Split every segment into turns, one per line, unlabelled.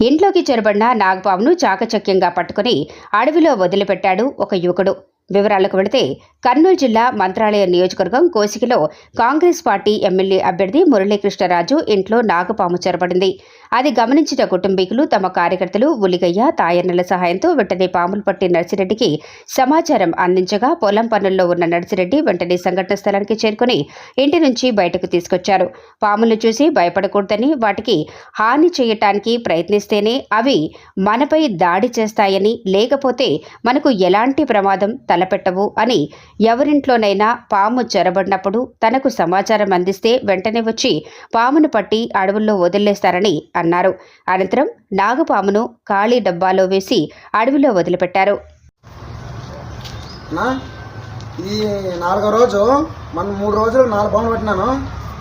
ఇంట్లోకి చొరబడిన నాగపామును చాకచక్యంగా పట్టుకుని అడవిలో వదిలిపెట్టాడు ఒక యువకుడు. వివరాలకు వెళితే కర్నూలు జిల్లా మంత్రాలయ నియోజకవర్గం కోసికిలో కాంగ్రెస్ పార్టీ ఎమ్మెల్యే అభ్యర్థి మురళీకృష్ణరాజు ఇంట్లో నాగపాము చెరబడింది అది గమనించిన కుటుంబీకులు తమ కార్యకర్తలు ఉలిగయ్య తాయన్నల సహాయంతో వెంటనే పాములు పట్టి నర్సిరెడ్డికి సమాచారం అందించగా పొలం పనుల్లో ఉన్న నర్సిరెడ్డి వెంటనే సంఘటన స్థలానికి చేరుకుని ఇంటి నుంచి బయటకు తీసుకొచ్చారు. పాములు చూసి భయపడకూడదని వాటికి హాని చేయటానికి ప్రయత్నిస్తేనే అవి మనపై దాడి చేస్తాయని లేకపోతే మనకు ఎలాంటి ప్రమాదం తలపెట్టవు అని ఎవరింట్లోనైనా పాము చెరబడినప్పుడు తనకు సమాచారం అందిస్తే వెంటనే వచ్చి పామును పట్టి అడవుల్లో వదిలేస్తారని అన్నారు. అనంతరం నాగపామును ఖాళీ డబ్బాలో వేసి అడవిలో వదిలిపెట్టారు.
ఈ ఇది నాలుగో రోజు మనం మూడు రోజులు నాలుగు పాములు పెట్టినాను.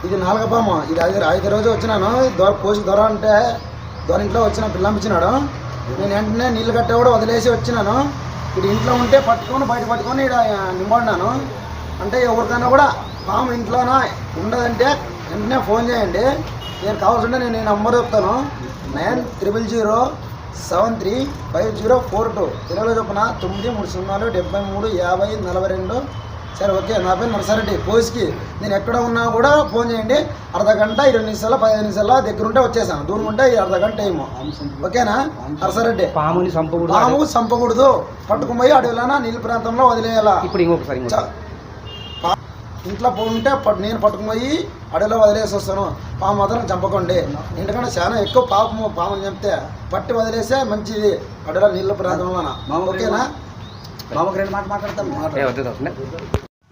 ఇది నాలుగో పాము. ఇది ఐదు ఐదు రోజు వచ్చినాను. దొర పోసి దొర అంటే దొర ఇంట్లో వచ్చిన పిల్లంపించినాడు. నేను వెంటనే నీళ్ళు కట్టే కూడా వదిలేసి వచ్చినాను. ఇది ఇంట్లో ఉంటే పట్టుకొని బయట పట్టుకొని ఇక్కడ నింబడినాను. అంటే ఎవరికైనా కూడా పాము ఇంట్లోనా ఉండదంటే వెంటనే ఫోన్ చేయండి. నేను కావాల్సింటే నేను ఈ నంబర్ చెప్తాను. Nine triple zero seven three five zero four two. తెలుగులో చొప్పున తొమ్మిది మూడు సున్నాలు డెబ్బై మూడు యాభై నలభై రెండు సరే ఓకే నా పేరు నర్సారెడ్డి. పోస్కి నేను ఎక్కడ ఉన్నా కూడా ఫోన్ చేయండి. అర్ధ గంట ఇరవై నిమిషాలు పదిహేను నిమిషాల దగ్గర ఉంటే వచ్చేసాను. దూరం ఉంటే ఈ అర్ధ గంట టైము ఓకేనా? నర్సారెడ్డి.
పాముని చంపకూడదు.
పాము చంపకూడదు. పట్టుకుని పోయి అడవిలోనా? నీళ్ళ ప్రాంతంలో వదిలేయాలా?
ఇప్పుడు ఇంకొకసారి
ఇంట్లో ఉంటే పట్టు నేను పట్టుకుని పోయి అడవిలో వదిలేసి వస్తాను. పాము మాత్రం చంపకండి. ఎందుకంటే చాలా ఎక్కువ పాపము పాముని చంపితే పట్టి వదిలేసే మంచిది. అడవిలో నీళ్ళ ప్రాంతంలోన? ఓకేనా?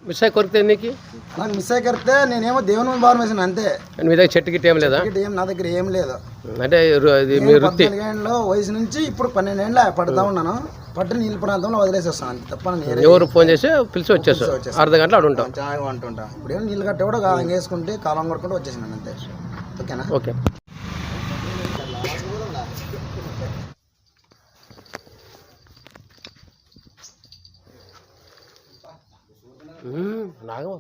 మిస్సా కొరికితే నీకు
నాకు మిస్ అయ్యి నేనేమో దేవుని భారం వేసాను అంతే.
మీ దగ్గర చెట్టు గిట్ట ఏం లేదా?
ఇక్కడ ఏం నా దగ్గర ఏం లేదు.
అంటే ఇది మీ
నేను
వృత్తి.
పద్నాలుగేళ్ళలో వయసు నుంచి ఇప్పుడు పన్నెండేళ్ళ పడతా ఉన్నాను. పట్టి నీళ్ళ ప్రాంతంలో వదిలేసి వస్తాను అంతే తప్ప
ఎవరు ఫోన్ చేసి పిలిచి వచ్చేసావు
వచ్చేసాను.
అర్ధ గంటలో అక్కడ ఉంటాం
చాయ్ అంటుంటా. ఇప్పుడు ఏం నీళ్ళు కట్టే కూడా వేసుకుంటే కాలం కొట్టుకుంటూ వచ్చేసినాను అంతే. ఓకేనా?
ఓకే. నాగమ్మ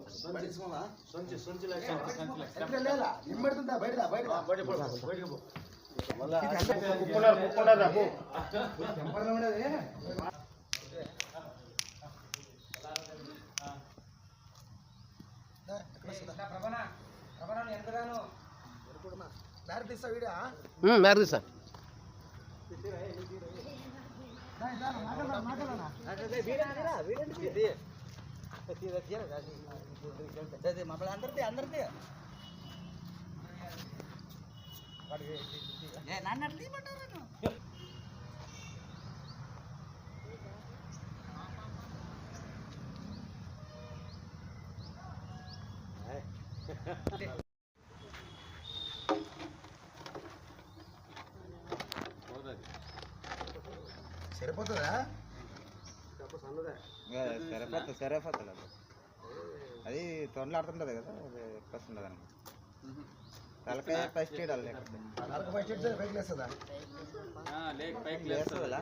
మ్యారీ సార్ మాట్లాడారా మ్మ్, నాగమ్మ మ్మ్, మేర తీసా
సరిపోతుందా
సరిపోతుంది సరిపోతుంది అది అది తొందలాడుతుంటుంది కదా అది వస్తుంది అని తలకాయ ఫస్ట్ చేయడాలి లేకపోతే.
పైకి పైకి లేస్తుందా?
లేస్తుందా?